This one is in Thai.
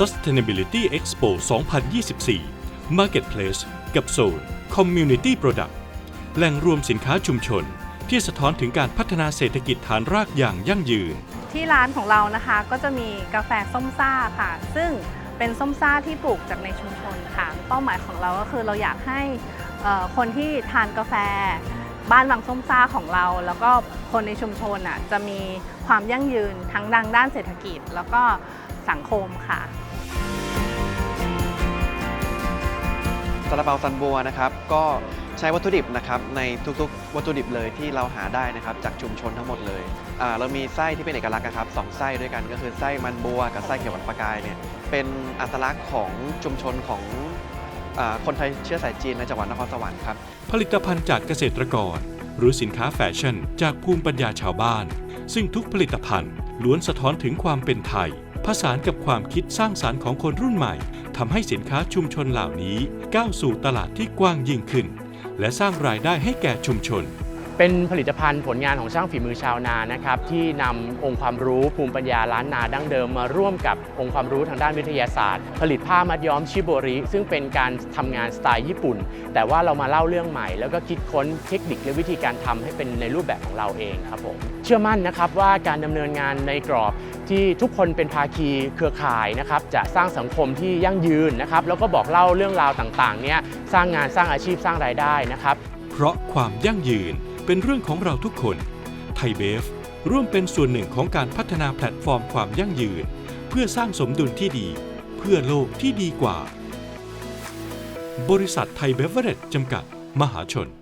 Sustainability Expo 2024 Marketplace กับ Zone Community Product แหล่งรวมสินค้าชุมชน ที่สะท้อนถึงการพัฒนาเศรษฐกิจฐานรากอย่างยั่งยืน ที่ร้านของเรานะคะก็จะมีกาแฟส้มซ่าค่ะ ซึ่งเป็นส้มซ่าที่ปลูกจากในชุมชนค่ะ เป้าหมายของเราก็คือเราอยากให้คนที่ทานกาแฟ บ้านวังส้มซ่าของเรา แล้วก็คนในชุมชนอะจะมีความยั่งยืนทั้งดังด้านเศรษฐกิจ แล้วก็สังคมค่ะ ซาลาเปาซันบัวนะครับก็ใช้วัตถุดิบนะครับในทุกๆ วัตถุดิบเลยที่เราหาได้นะครับจากชุมชนทั้งหมดเลยอ่าเรามีไส้ที่เป็นเอกลักษณ์นะครับสองไส้ด้วยกันก็คือไส้มันบัวกับไส้เขียวหวานปลากายเนี่ยเป็นอัตลักษณ์ของชุมชนของอาคนไทยเชื้อสายจีนในจังหวัดนครสวรรค์ครับ ผลิตภัณฑ์จากเกษตรกร หรือสินค้าแฟชั่น จากภูมิปัญญาชาวบ้าน ซึ่งทุกผลิตภัณฑ์ล้วนสะท้อนถึงความเป็นไทย ผสานกับความคิดสร้างสารรค์ของคนรุ่นใหม่ทำให้สินค้าชุมชนเหล่านี้ก้าวสู่ตลาดที่กว้างยิ่งขึ้น และสร้างรายได้ให้แก่ชุมชนเป็นผลิตภัณฑ์ผลงานของช่างฝีมือชาวนานะครับที่นำองค์ความรู้ภูมิปัญญาล้านนาดั้งเดิมมาร่วมกับองค์ความรู้ทางด้านวิทยาศาสตร์ ผลิตผ้ามัดย้อมชิโบริ ซึ่งเป็นการทำงานสไตล์ญี่ปุ่น แต่ว่าเรามาเล่าเรื่องใหม่ แล้วก็คิดค้นเทคนิคและวิธีการทำให้เป็นในรูปแบบของเราเองครับผมเชื่อมั่นนะครับว่าการดำเนินงานในกรอบ ที่ทุกคนเป็นภาคีเครือข่ายนะครับจะสร้างสังคมที่ยั่งยืนนะครับแล้วก็บอกเล่าเรื่องราวต่างๆเนี่ยสร้างงานสร้างอาชีพสร้างรายได้นะครับ เพราะความยั่งยืนเป็นเรื่องของเราทุกคนไทยเบฟร่วมเป็นส่วนหนึ่งของการพัฒนาแพลตฟอร์มความยั่งยืน เพื่อสร้างสมดุลที่ดี เพื่อโลกที่ดีกว่า บริษัทไทยเบเวอร์เรจจำกัด มหาชน